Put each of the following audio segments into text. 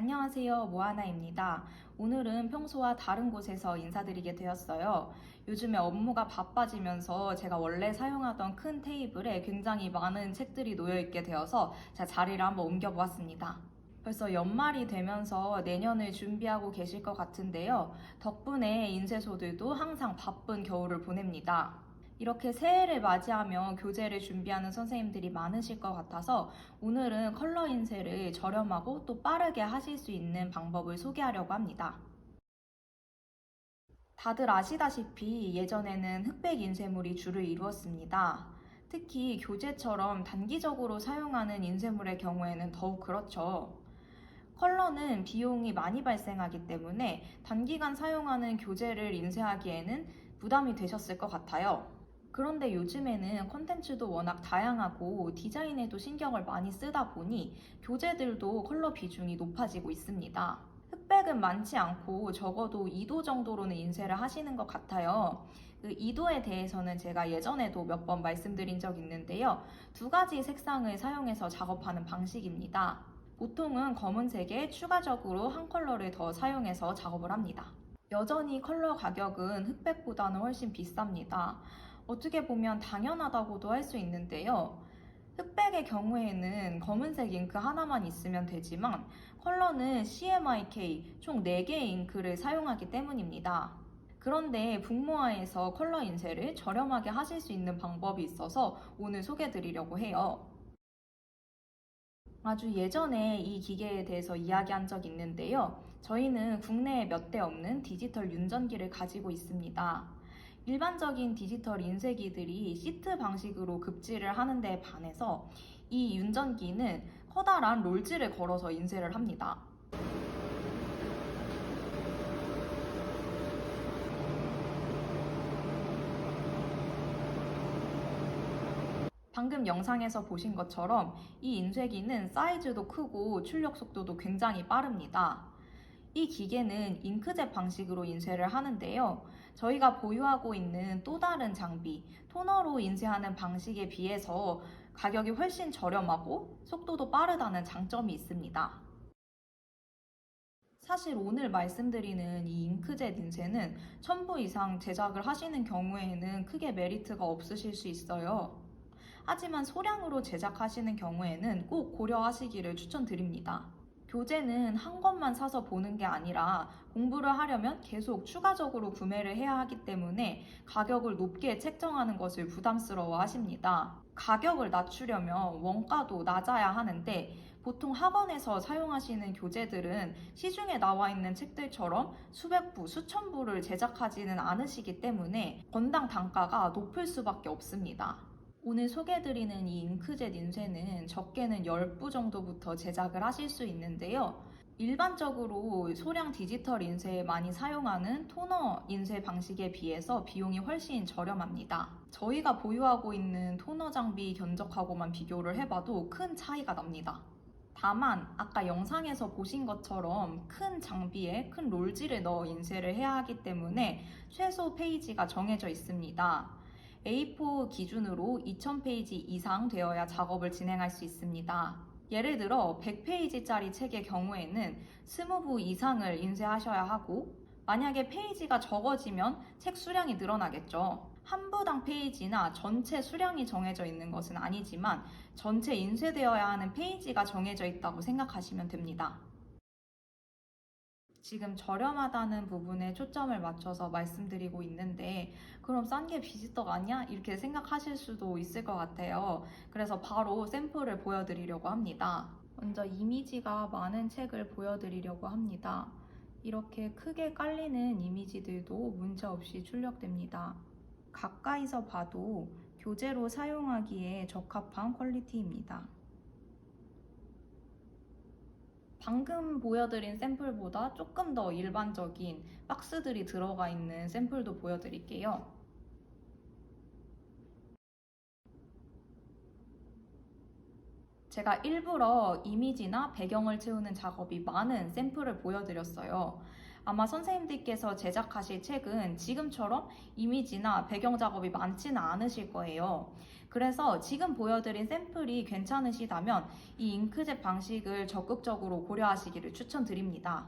안녕하세요. 모아나입니다. 오늘은 평소와 다른 곳에서 인사드리게 되었어요. 요즘에 업무가 바빠지면서 제가 원래 사용하던 큰 테이블에 굉장히 많은 책들이 놓여 있게 되어서 제가 자리를 한번 옮겨 보았습니다. 벌써 연말이 되면서 내년을 준비하고 계실 것 같은데요. 덕분에 인쇄소들도 항상 바쁜 겨울을 보냅니다. 이렇게 새해를 맞이하며 교재를 준비하는 선생님들이 많으실 것 같아서 오늘은 컬러 인쇄를 저렴하고 또 빠르게 하실 수 있는 방법을 소개하려고 합니다. 다들 아시다시피 예전에는 흑백 인쇄물이 주를 이루었습니다. 특히 교재처럼 단기적으로 사용하는 인쇄물의 경우에는 더욱 그렇죠. 컬러는 비용이 많이 발생하기 때문에 단기간 사용하는 교재를 인쇄하기에는 부담이 되셨을 것 같아요. 그런데 요즘에는 콘텐츠도 워낙 다양하고 디자인에도 신경을 많이 쓰다 보니 교재들도 컬러 비중이 높아지고 있습니다. 흑백은 많지 않고 적어도 2도 정도로는 인쇄를 하시는 것 같아요. 그 2도에 대해서는 제가 예전에도 몇 번 말씀드린 적 있는데요. 두 가지 색상을 사용해서 작업하는 방식입니다. 보통은 검은색에 추가적으로 한 컬러를 더 사용해서 작업을 합니다. 여전히 컬러 가격은 흑백보다는 훨씬 비쌉니다. 어떻게 보면 당연하다고도 할 수 있는데요. 흑백의 경우에는 검은색 잉크 하나만 있으면 되지만 컬러는 CMYK 총 4개의 잉크를 사용하기 때문입니다. 그런데 북모아에서 컬러 인쇄를 저렴하게 하실 수 있는 방법이 있어서 오늘 소개해 드리려고 해요. 아주 예전에 이 기계에 대해서 이야기한 적 있는데요. 저희는 국내에 몇 대 없는 디지털 윤전기를 가지고 있습니다. 일반적인 디지털 인쇄기들이 시트 방식으로 급지를 하는 데 반해서 이 윤전기는 커다란 롤즈를 걸어서 인쇄를 합니다. 방금 영상에서 보신 것처럼 이 인쇄기는 사이즈도 크고 출력 속도도 굉장히 빠릅니다. 이 기계는 잉크젯 방식으로 인쇄를 하는데요. 저희가 보유하고 있는 또 다른 장비, 토너로 인쇄하는 방식에 비해서 가격이 훨씬 저렴하고 속도도 빠르다는 장점이 있습니다. 사실 오늘 말씀드리는 이 잉크젯 인쇄는 1000부 이상 제작을 하시는 경우에는 크게 메리트가 없으실 수 있어요. 하지만 소량으로 제작하시는 경우에는 꼭 고려하시기를 추천드립니다. 교재는 한 권만 사서 보는 게 아니라 공부를 하려면 계속 추가적으로 구매를 해야 하기 때문에 가격을 높게 책정하는 것을 부담스러워 하십니다. 가격을 낮추려면 원가도 낮아야 하는데 보통 학원에서 사용하시는 교재들은 시중에 나와 있는 책들처럼 수백 부, 수천 부를 제작하지는 않으시기 때문에 건당 단가가 높을 수밖에 없습니다. 오늘 소개해드리는 이 잉크젯 인쇄는 적게는 10부 정도부터 제작을 하실 수 있는데요. 일반적으로 소량 디지털 인쇄에 많이 사용하는 토너 인쇄 방식에 비해서 비용이 훨씬 저렴합니다. 저희가 보유하고 있는 토너 장비 견적하고만 비교를 해봐도 큰 차이가 납니다. 다만 아까 영상에서 보신 것처럼 큰 장비에 큰 롤지를 넣어 인쇄를 해야 하기 때문에 최소 페이지가 정해져 있습니다. A4 기준으로 2000페이지 이상 되어야 작업을 진행할 수 있습니다. 예를 들어 100페이지짜리 책의 경우에는 20부 이상을 인쇄하셔야 하고 만약에 페이지가 적어지면 책 수량이 늘어나겠죠. 한 부당 페이지나 전체 수량이 정해져 있는 것은 아니지만 전체 인쇄되어야 하는 페이지가 정해져 있다고 생각하시면 됩니다. 지금 저렴하다는 부분에 초점을 맞춰서 말씀드리고 있는데 그럼 싼 게 비지떡 아니야? 이렇게 생각하실 수도 있을 것 같아요. 그래서 바로 샘플을 보여드리려고 합니다. 먼저 이미지가 많은 책을 보여드리려고 합니다. 이렇게 크게 깔리는 이미지들도 문제 없이 출력됩니다. 가까이서 봐도 교재로 사용하기에 적합한 퀄리티입니다. 방금 보여드린 샘플보다 조금 더 일반적인 박스들이 들어가 있는 샘플도 보여드릴게요. 제가 일부러 이미지나 배경을 채우는 작업이 많은 샘플을 보여드렸어요. 아마 선생님들께서 제작하실 책은 지금처럼 이미지나 배경 작업이 많지는 않으실 거예요. 그래서 지금 보여드린 샘플이 괜찮으시다면 이 잉크젯 방식을 적극적으로 고려하시기를 추천드립니다.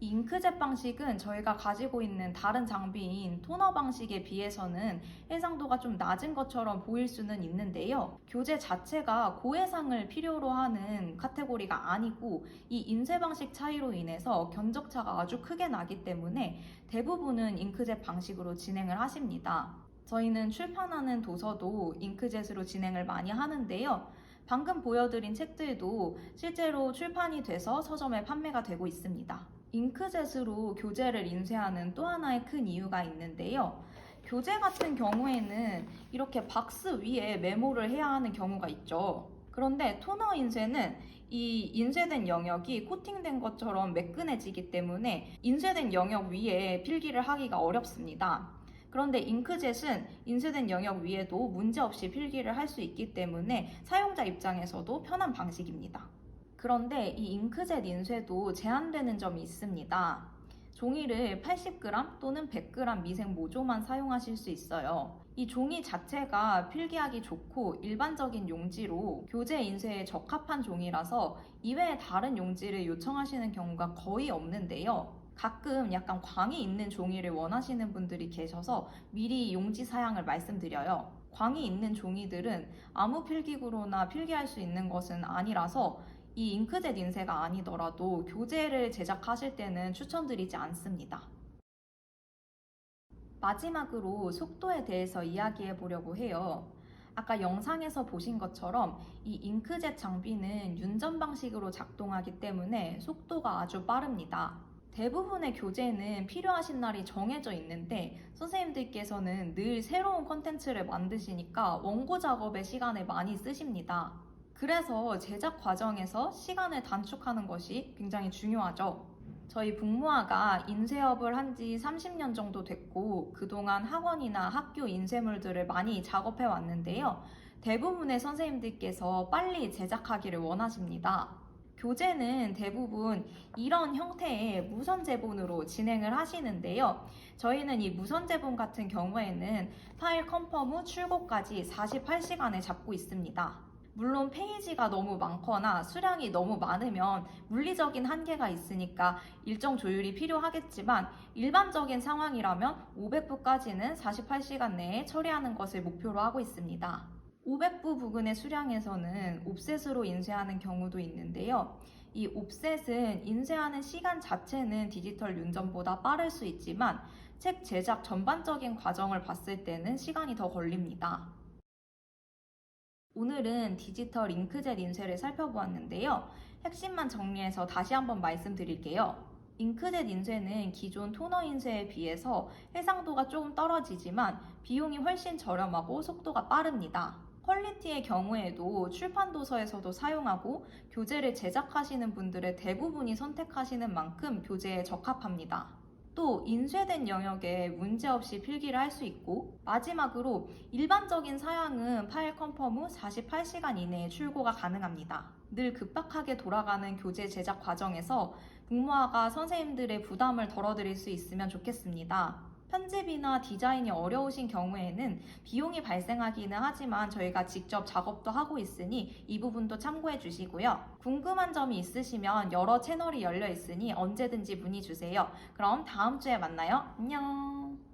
이 잉크젯 방식은 저희가 가지고 있는 다른 장비인 토너 방식에 비해서는 해상도가 좀 낮은 것처럼 보일 수는 있는데요. 교재 자체가 고해상을 필요로 하는 카테고리가 아니고 이 인쇄 방식 차이로 인해서 견적차가 아주 크게 나기 때문에 대부분은 잉크젯 방식으로 진행을 하십니다. 저희는 출판하는 도서도 잉크젯으로 진행을 많이 하는데요. 방금 보여드린 책들도 실제로 출판이 돼서 서점에 판매가 되고 있습니다. 잉크젯으로 교재를 인쇄하는 또 하나의 큰 이유가 있는데요. 교재 같은 경우에는 이렇게 박스 위에 메모를 해야 하는 경우가 있죠. 그런데 토너 인쇄는 이 인쇄된 영역이 코팅된 것처럼 매끈해지기 때문에 인쇄된 영역 위에 필기를 하기가 어렵습니다. 그런데 잉크젯은 인쇄된 영역 위에도 문제없이 필기를 할 수 있기 때문에 사용자 입장에서도 편한 방식입니다. 그런데 이 잉크젯 인쇄도 제한되는 점이 있습니다. 종이를 80g 또는 100g 미생 모조만 사용하실 수 있어요. 이 종이 자체가 필기하기 좋고 일반적인 용지로 교재 인쇄에 적합한 종이라서 이외에 다른 용지를 요청하시는 경우가 거의 없는데요. 가끔 약간 광이 있는 종이를 원하시는 분들이 계셔서 미리 용지 사양을 말씀드려요. 광이 있는 종이들은 아무 필기구로나 필기할 수 있는 것은 아니라서 이 잉크젯 인쇄가 아니더라도 교재를 제작하실 때는 추천드리지 않습니다. 마지막으로 속도에 대해서 이야기해 보려고 해요. 아까 영상에서 보신 것처럼 이 잉크젯 장비는 윤전 방식으로 작동하기 때문에 속도가 아주 빠릅니다. 대부분의 교재는 필요하신 날이 정해져 있는데 선생님들께서는 늘 새로운 컨텐츠를 만드시니까 원고 작업에 시간을 많이 쓰십니다. 그래서 제작 과정에서 시간을 단축하는 것이 굉장히 중요하죠. 저희 북무아가 인쇄업을 한 지 30년 정도 됐고 그동안 학원이나 학교 인쇄물들을 많이 작업해 왔는데요. 대부분의 선생님들께서 빨리 제작하기를 원하십니다. 교재는 대부분 이런 형태의 무선 제본으로 진행을 하시는데요. 저희는 이 무선 제본 같은 경우에는 파일 컨펌 후 출고까지 48시간을 잡고 있습니다. 물론 페이지가 너무 많거나 수량이 너무 많으면 물리적인 한계가 있으니까 일정 조율이 필요하겠지만 일반적인 상황이라면 500부까지는 48시간 내에 처리하는 것을 목표로 하고 있습니다. 500부 부근의 수량에서는 옵셋으로 인쇄하는 경우도 있는데요. 이 옵셋은 인쇄하는 시간 자체는 디지털 윤전보다 빠를 수 있지만 책 제작 전반적인 과정을 봤을 때는 시간이 더 걸립니다. 오늘은 디지털 잉크젯 인쇄를 살펴보았는데요. 핵심만 정리해서 다시 한번 말씀드릴게요. 잉크젯 인쇄는 기존 토너 인쇄에 비해서 해상도가 조금 떨어지지만 비용이 훨씬 저렴하고 속도가 빠릅니다. 퀄리티의 경우에도 출판 도서에서도 사용하고 교재를 제작하시는 분들의 대부분이 선택하시는 만큼 교재에 적합합니다. 또 인쇄된 영역에 문제없이 필기를 할 수 있고 마지막으로 일반적인 사양은 파일 컨펌 후 48시간 이내에 출고가 가능합니다. 늘 급박하게 돌아가는 교재 제작 과정에서 국무화가 선생님들의 부담을 덜어드릴 수 있으면 좋겠습니다. 편집이나 디자인이 어려우신 경우에는 비용이 발생하기는 하지만 저희가 직접 작업도 하고 있으니 이 부분도 참고해 주시고요. 궁금한 점이 있으시면 여러 채널이 열려 있으니 언제든지 문의 주세요. 그럼 다음 주에 만나요. 안녕.